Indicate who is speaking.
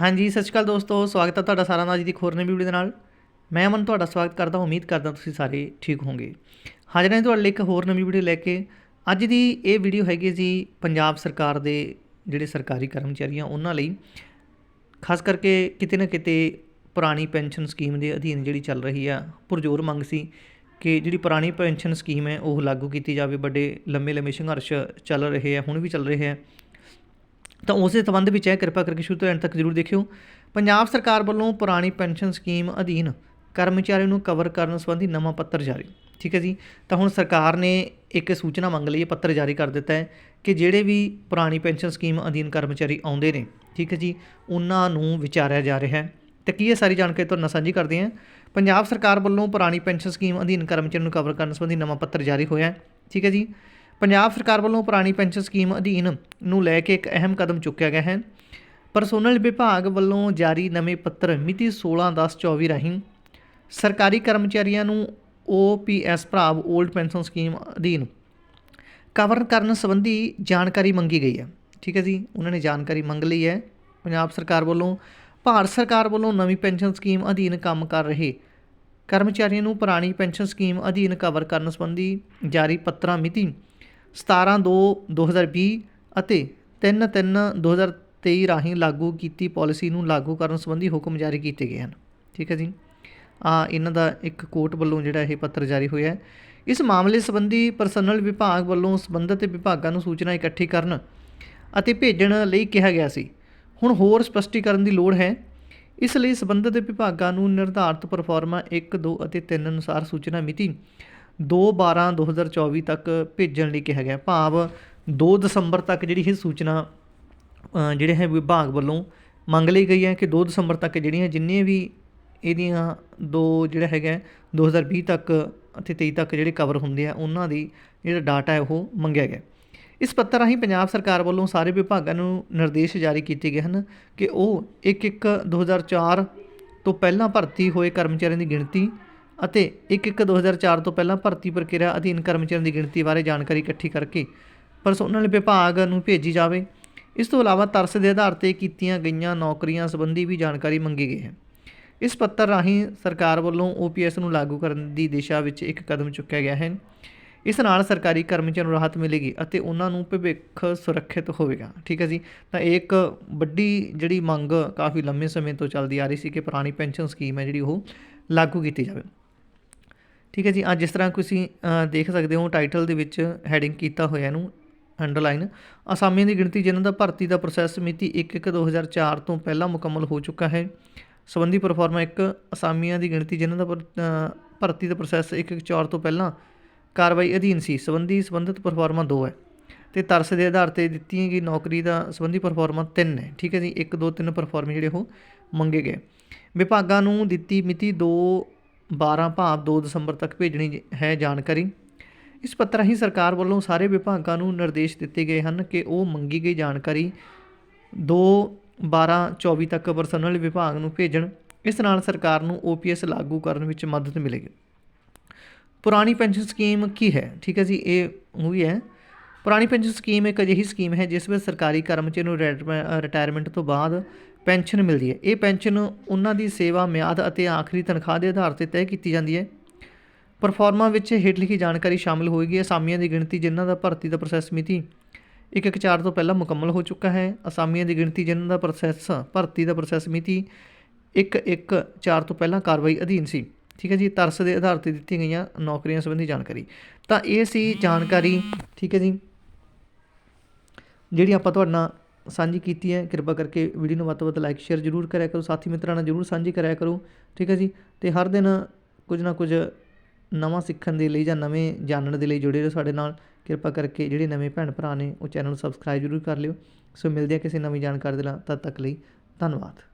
Speaker 1: ਹਾਂਜੀ, ਸਤਿ ਸ਼੍ਰੀ ਅਕਾਲ ਦੋਸਤੋ, ਸਵਾਗਤ ਹੈ ਤੁਹਾਡਾ ਸਾਰਿਆਂ ਦਾ ਅੱਜ ਦੀ ਇੱਕ ਹੋਰ ਨਵੀਂ ਵੀਡੀਓ ਦੇ ਨਾਲ। ਮੈਂ ਅਮਨ ਤੁਹਾਡਾ ਸਵਾਗਤ ਕਰਦਾ ਉਮੀਦ ਕਰਦਾ ਤੁਸੀਂ ਸਾਰੇ ਠੀਕ ਹੋਵੋਗੇ। ਹਾਜ਼ਰ ਹਾਂ ਤੁਹਾਡੇ ਲਈ ਇੱਕ ਹੋਰ ਨਵੀਂ ਵੀਡੀਓ ਲੈ ਕੇ। ਅੱਜ ਦੀ ਇਹ ਵੀਡੀਓ ਹੈਗੀ ਜੀ ਪੰਜਾਬ ਸਰਕਾਰ ਦੇ ਜਿਹੜੇ ਸਰਕਾਰੀ ਕਰਮਚਾਰੀ ਆ, ਉਹਨਾਂ ਲਈ। ਖਾਸ ਕਰਕੇ ਕਿਤੇ ਨਾ ਕਿਤੇ ਪੁਰਾਣੀ ਪੈਨਸ਼ਨ ਸਕੀਮ ਦੇ ਅਧੀਨ ਜਿਹੜੀ ਚੱਲ ਰਹੀ ਆ, ਪੁਰਜੋਰ ਮੰਗ ਸੀ ਕਿ ਜਿਹੜੀ ਪੁਰਾਣੀ ਪੈਨਸ਼ਨ ਸਕੀਮ ਹੈ, ਉਹ ਲਾਗੂ ਕੀਤੀ ਜਾਵੇ, ਵੱਡੇ ਲੰਮੇ ਲੰਮੇ ਸੰਘਰਸ਼ ਚੱਲ ਰਹੇ ਆ, ਹੁਣ ਵੀ ਚੱਲ ਰਹੇ ਆ। ਤਾਂ ਉਸ ਦੇ ਸੰਬੰਧ ਵਿੱਚ ਹੈ ਕਿਰਪਾ ਕਰਕੇ ਸ਼ੁਰੂ ਤੋਂ ਐਂਡ ਤੱਕ ਜ਼ਰੂਰ ਦੇਖਿਓ। ਪੰਜਾਬ ਸਰਕਾਰ ਵੱਲੋਂ ਪੁਰਾਣੀ ਪੈਨਸ਼ਨ ਸਕੀਮ ਅਧੀਨ ਕਰਮਚਾਰੀ ਨੂੰ ਕਵਰ ਕਰਨ ਸੰਬੰਧੀ ਨਵਾਂ ਪੱਤਰ ਜਾਰੀ। ਠੀਕ ਹੈ ਜੀ? ਤਾਂ ਹੁਣ ਸਰਕਾਰ ਨੇ ਇੱਕ ਸੂਚਨਾ ਮੰਗ ਲਈ ਹੈ ਪੱਤਰ ਜਾਰੀ ਕਰ ਦਿੱਤਾ ਹੈ ਕਿ ਜਿਹੜੇ ਵੀ ਪੁਰਾਣੀ ਪੈਨਸ਼ਨ ਸਕੀਮ ਅਧੀਨ ਕਰਮਚਾਰੀ ਆਉਂਦੇ ਨੇ, ਠੀਕ ਹੈ ਜੀ, ਉਹਨਾਂ ਨੂੰ ਵਿਚਾਰਿਆ ਜਾ ਰਿਹਾ ਹੈ। ਤਾਂ ਕੀ ਇਹ ਸਾਰੀ ਜਾਣਕਾਰੀ ਤੁਹਾਨੂੰ ਨਾਲ ਸਾਂਝੀ ਕਰਦੇ ਹਾਂ? ਪੰਜਾਬ ਸਰਕਾਰ ਵੱਲੋਂ ਪੁਰਾਣੀ ਪੈਨਸ਼ਨ ਸਕੀਮ ਅਧੀਨ ਕਰਮਚਾਰੀਆਂ ਨੂੰ ਕਵਰ ਕਰਨ ਸੰਬੰਧੀ ਨਵਾਂ ਪੱਤਰ ਜਾਰੀ ਹੋਇਆ ਹੈ। ਠੀਕ ਹੈ ਜੀ? ਪੰਜਾਬ ਸਰਕਾਰ ਵੱਲੋਂ ਪੁਰਾਣੀ ਪੈਨਸ਼ਨ ਸਕੀਮ ਅਧੀਨ ਨੂੰ ਲੈ ਕੇ ਇੱਕ ਅਹਿਮ ਕਦਮ ਚੁੱਕਿਆ ਗਿਆ ਹੈ। ਪਰਸੋਨਲ ਵਿਭਾਗ ਵੱਲੋਂ ਜਾਰੀ ਨਵੇਂ ਪੱਤਰ ਮਿਤੀ 16/10/24 ਰਾਹੀਂ ਸਰਕਾਰੀ ਕਰਮਚਾਰੀਆਂ ਨੂੰ OPS ਭਰਾਵ 올ਡ ਪੈਨਸ਼ਨ ਸਕੀਮ ਅਧੀਨ ਕਵਰ ਕਰਨ ਸੰਬੰਧੀ ਜਾਣਕਾਰੀ ਮੰਗੀ ਗਈ ਹੈ। ਠੀਕ ਹੈ ਜੀ, ਉਹਨਾਂ ਨੇ ਜਾਣਕਾਰੀ ਮੰਗ ਲਈ ਹੈ। ਪੰਜਾਬ ਸਰਕਾਰ ਵੱਲੋਂ, ਭਾਰਤ ਸਰਕਾਰ ਵੱਲੋਂ ਨਵੀਂ ਪੈਨਸ਼ਨ ਸਕੀਮ ਅਧੀਨ ਕੰਮ ਕਰ ਰਹੇ ਕਰਮਚਾਰੀਆਂ ਨੂੰ ਪੁਰਾਣੀ ਪੈਨਸ਼ਨ ਸਕੀਮ ਅਧੀਨ ਕਵਰ ਕਰਨ ਸੰਬੰਧੀ ਜਾਰੀ ਪੱਤਰਾਂ ਮਿਤੀ 17/2/2020 ਅਤੇ 3/3/2023 ਰਾਹੀਂ ਲਾਗੂ ਕੀਤੀ ਪਾਲਿਸੀ ਨੂੰ ਲਾਗੂ ਕਰਨ ਸੰਬੰਧੀ ਹੁਕਮ ਜਾਰੀ ਕੀਤੇ ਗਏ ਹਨ। ਠੀਕ ਹੈ ਜੀ। ਆ, ਇਹਨਾਂ ਦਾ ਇੱਕ ਕੋਰਟ ਵੱਲੋਂ ਜਿਹੜਾ ਇਹ ਪੱਤਰ ਜਾਰੀ ਹੋਇਆ ਹੈ। ਇਸ ਮਾਮਲੇ ਸੰਬੰਧੀ ਪਰਸਨਲ ਵਿਭਾਗ ਵੱਲੋਂ ਸੰਬੰਧਿਤ ਵਿਭਾਗਾਂ ਨੂੰ ਸੂਚਨਾ ਇਕੱਠੀ ਕਰਨ ਅਤੇ ਭੇਜਣ ਲਈ ਕਿਹਾ ਗਿਆ ਸੀ। ਹੁਣ ਹੋਰ ਸਪਸ਼ਟੀਕਰਨ ਦੀ ਲੋੜ ਹੈ। ਇਸ ਲਈ ਸੰਬੰਧਿਤ ਵਿਭਾਗਾਂ ਨੂੰ ਨਿਰਧਾਰਤ ਪਰਫਾਰਮਾ 1 2 ਅਤੇ 3 ਅਨੁਸਾਰ ਸੂਚਨਾ ਮਿਤੀ 2/12/2024 ਤੱਕ ਭੇਜਣ ਲਈ ਕਿਹਾ ਗਿਆ। ਭਾਵ 2 ਦਸੰਬਰ ਤੱਕ ਜਿਹੜੀ ਇਹ ਸੂਚਨਾ ਜਿਹੜੇ ਹੈ ਵਿਭਾਗ ਵੱਲੋਂ ਮੰਗ ਲਈ ਗਈ ਹੈ ਕਿ 2 ਦਸੰਬਰ ਤੱਕ ਜਿਹੜੀਆਂ ਜਿੰਨੀਆਂ ਵੀ ਇਹਦੀਆਂ ਦੋ ਜਿਹੜਾ ਹੈਗਾ 2020 ਤੱਕ ਅਤੇ 23 ਤੱਕ ਜਿਹੜੇ ਕਵਰ ਹੁੰਦੇ ਆ, ਉਹਨਾਂ ਦੀ ਜਿਹੜਾ ਡਾਟਾ ਹੈ ਉਹ ਮੰਗਿਆ ਗਿਆ। ਇਸ ਪੱਤਰ ਰਾਹੀਂ ਪੰਜਾਬ ਸਰਕਾਰ ਵੱਲੋਂ ਸਾਰੇ ਵਿਭਾਗਾਂ ਨੂੰ ਨਿਰਦੇਸ਼ ਜਾਰੀ ਕੀਤੇ ਗਏ ਹਨ ਕਿ ਉਹ 1/1 2004 ਤੋਂ ਪਹਿਲਾਂ ਭਰਤੀ ਹੋਏ ਕਰਮਚਾਰੀਆਂ ਦੀ ਗਿਣਤੀ ਅਤੇ 1/1 2004 ਤੋਂ ਪਹਿਲਾਂ ਭਰਤੀ ਪ੍ਰਕਿਰਿਆ ਅਧੀਨ ਕਰਮਚਾਰੀਆਂ ਦੀ ਗਿਣਤੀ ਬਾਰੇ ਜਾਣਕਾਰੀ ਇਕੱਠੀ ਕਰਕੇ ਪਰਸੋਨਲ ਵਿਭਾਗ ਨੂੰ ਭੇਜੀ ਜਾਵੇ। ਇਸ ਤੋਂ ਇਲਾਵਾ ਤਰਸ ਦੇ ਆਧਾਰ ਤੇ ਕੀਤੀਆਂ ਗਈਆਂ ਨੌਕਰੀਆਂ ਸੰਬੰਧੀ ਵੀ ਜਾਣਕਾਰੀ ਮੰਗੀ ਗਈ ਹੈ। ਇਸ ਪੱਤਰ ਰਾਹੀਂ ਸਰਕਾਰ ਵੱਲੋਂ OPS ਨੂੰ ਲਾਗੂ ਕਰਨ ਦੀ ਦਿਸ਼ਾ ਵਿੱਚ ਇੱਕ ਕਦਮ ਚੁੱਕਿਆ ਗਿਆ ਹੈ। ਇਸ ਨਾਲ ਸਰਕਾਰੀ ਕਰਮਚਾਰੀਆਂ ਨੂੰ ਰਾਹਤ ਮਿਲੇਗੀ ਅਤੇ ਉਹਨਾਂ ਨੂੰ ਭਵਿੱਖ ਸੁਰੱਖਿਅਤ ਹੋਵੇਗਾ। ਠੀਕ ਹੈ ਜੀ? ਤਾਂ ਇਹ ਇੱਕ ਵੱਡੀ ਜਿਹੜੀ ਮੰਗ ਕਾਫੀ ਲੰਮੇ ਸਮੇਂ ਤੋਂ ਚੱਲਦੀ ਆ ਰਹੀ ਸੀ ਕਿ ਪੁਰਾਣੀ ਪੈਨਸ਼ਨ ਸਕੀਮ ਹੈ ਜਿਹੜੀ ਉਹ ਲਾਗੂ ਕੀਤੀ ਜਾਵੇ। ਠੀਕ ਹੈ ਜੀ, ਅੱਜ ਜਿਸ ਤਰ੍ਹਾਂ ਤੁਸੀਂ ਦੇਖ ਸਕਦੇ ਹੋ ਟਾਈਟਲ ਦੇ ਵਿੱਚ ਹੈਡਿੰਗ ਕੀਤਾ ਹੋਇਆ ਇਹਨੂੰ ਅੰਡਰਲਾਈਨ ਅਸਾਮੀਆਂ ਦੀ ਗਿਣਤੀ ਜਿਨ੍ਹਾਂ ਦਾ ਭਰਤੀ ਦਾ ਪ੍ਰੋਸੈਸ ਮਿਤੀ 1/1/2004 ਤੋਂ ਪਹਿਲਾਂ ਮੁਕੰਮਲ ਹੋ ਚੁੱਕਾ ਹੈ। ਸੰਬੰਧੀ ਪਰਫਾਰਮਾ ਇੱਕ, ਅਸਾਮੀਆਂ ਦੀ ਗਿਣਤੀ ਜਿਨ੍ਹਾਂ ਦਾ ਪਰ- ਭਰਤੀ ਦਾ ਪ੍ਰੋਸੈਸ 1/4 ਤੋਂ ਪਹਿਲਾਂ ਕਾਰਵਾਈ ਅਧੀਨ ਸੀ, ਸੰਬੰਧੀ ਸੰਬੰਧਿਤ ਪਰਫਾਰਮਾ 2 ਹੈ। ਤੇ ਤਰਸ ਦੇ ਆਧਾਰ ਤੇ ਦਿੱਤੀ ਗਈ ਨੌਕਰੀ ਦਾ ਸੰਬੰਧੀ ਪਰਫਾਰਮਾ 3 ਹੈ, ਠੀਕ ਹੈ ਜੀ 1 2 3 ਪਰਫਾਰਮੇ ਜਿਹੜੇ ਉਹ ਮੰਗੇ ਗਏ। ਵਿਭਾਗਾਂ ਨੂੰ ਦਿੱਤੀ ਮਿਤੀ 2 12 ਭਾਵ 2 ਦਸੰਬਰ ਤੱਕ ਭੇਜਣੀ ਹੈ ਜਾਣਕਾਰੀ। ਇਸ ਪੱਤਰ ਰਾਹੀਂ ਸਰਕਾਰ ਵੱਲੋਂ ਸਾਰੇ ਵਿਭਾਗਾਂ ਨੂੰ ਨਿਰਦੇਸ਼ ਦਿੱਤੇ ਗਏ ਹਨ ਕਿ ਉਹ ਮੰਗੀ ਗਈ ਜਾਣਕਾਰੀ 2 12 24 ਤੱਕ ਪਰਸਨਲ ਵਿਭਾਗ ਨੂੰ ਭੇਜਣ। ਇਸ ਨਾਲ ਸਰਕਾਰ ਨੂੰ OPS ਲਾਗੂ ਕਰਨ ਵਿੱਚ ਮਦਦ ਮਿਲੇਗੀ। ਪੁਰਾਣੀ ਪੈਨਸ਼ਨ ਸਕੀਮ ਕੀ ਹੈ? ਠੀਕ ਹੈ ਜੀ, ਇਹ ਉਹ ਵੀ ਹੈ। ਪੁਰਾਣੀ ਪੈਨਸ਼ਨ ਸਕੀਮ ਇੱਕ ਅਜਿਹੀ ਸਕੀਮ ਹੈ, ਜਿਸ ਵਿੱਚ ਸਰਕਾਰੀ ਕਰਮਚਾਰੀ ਨੂੰ ਰਿਟਾਇਰਮੈ- ਰਿਟਾਇਰਮੈਂਟ ਤੋਂ ਬਾਅਦ ਪੈਨਸ਼ਨ ਮਿਲਦੀ ਹੈ। ਇਹ ਪੈਨਸ਼ਨ ਉਹਨਾਂ ਦੀ ਸੇਵਾ ਮਿਆਦ ਅਤੇ ਆਖਰੀ ਤਨਖਾਹ ਦੇ ਆਧਾਰ ਤੇ ਤੈਅ ਕੀਤੀ ਜਾਂਦੀ ਹੈ। ਪਰਫਾਰਮਾ ਵਿੱਚ ਹੇਠ ਲਿਖੀ ਜਾਣਕਾਰੀ ਸ਼ਾਮਿਲ ਹੋਏਗੀ। ਅਸਾਮੀਆਂ ਦੀ ਗਿਣਤੀ ਜਿਨ੍ਹਾਂ ਦਾ ਭਰਤੀ ਦਾ ਪ੍ਰੋਸੈਸ ਮਿਤੀ 1/4 ਤੋਂ ਪਹਿਲਾਂ ਮੁਕੰਮਲ ਹੋ ਚੁੱਕਾ ਹੈ। ਅਸਾਮੀਆਂ ਦੀ ਗਿਣਤੀ ਜਿਨ੍ਹਾਂ ਦਾ ਪ੍ਰੋਸੈਸ ਭਰਤੀ ਦਾ ਪ੍ਰੋਸੈਸ ਮਿਤੀ 1/1/4 ਤੋਂ ਪਹਿਲਾਂ ਕਾਰਵਾਈ ਅਧੀਨ ਸੀ। ਠੀਕ ਹੈ ਜੀ? ਤਰਸ ਦੇ ਆਧਾਰ ਤੇ ਦਿੱਤੀਆਂ ਗਈਆਂ ਨੌਕਰੀਆਂ ਸੰਬੰਧੀ ਜਾਣਕਾਰੀ। ਤਾਂ ਇਹ ਸੀ ਜਾਣਕਾਰੀ। ਠੀਕ ਹੈ ਜੀ? ਜਿਹੜੀ ਆਪਾਂ ਤੁਹਾਡੇ ਨਾਲ ਸਾਂਝੀ ਕੀਤੀ ਹੈ, ਕਿਰਪਾ ਕਰਕੇ ਵੀਡੀਓ ਨੂੰ ਵੱਧ ਤੋਂ ਵੱਧ ਲਾਈਕ ਸ਼ੇਅਰ ਜ਼ਰੂਰ ਕਰਿਆ ਕਰੋ, ਸਾਥੀ ਮਿੱਤਰਾਂ ਨਾਲ ਜ਼ਰੂਰ ਸਾਂਝੀ ਕਰਿਆ ਕਰੋ, ਠੀਕ ਹੈ ਜੀ? ਤੇ ਹਰ ਦਿਨ ਕੁਝ ਨਾ ਕੁਝ ਨਵਾਂ ਸਿੱਖਣ ਦੇ ਲਈ ਜਾਂ ਨਵੇਂ ਜਾਣਨ ਦੇ ਲਈ ਜੁੜੇ ਰਹੋ ਸਾਡੇ ਨਾਲ। ਕਿਰਪਾ ਕਰਕੇ ਜਿਹੜੇ ਨਵੇਂ ਭੈਣ ਭਰਾ ਨੇ, ਉਹ ਚੈਨਲ ਨੂੰ ਸਬਸਕ੍ਰਾਈਬ ਜ਼ਰੂਰ ਕਰ ਲਿਓ। ਸੋ ਮਿਲਦੇ ਆ ਕਿਸੇ ਨਵੀਂ ਜਾਣਕਾਰੀ ਦੇ ਨਾਲ, ਤਦ ਤੱਕ ਲਈ ਧੰਨਵਾਦ।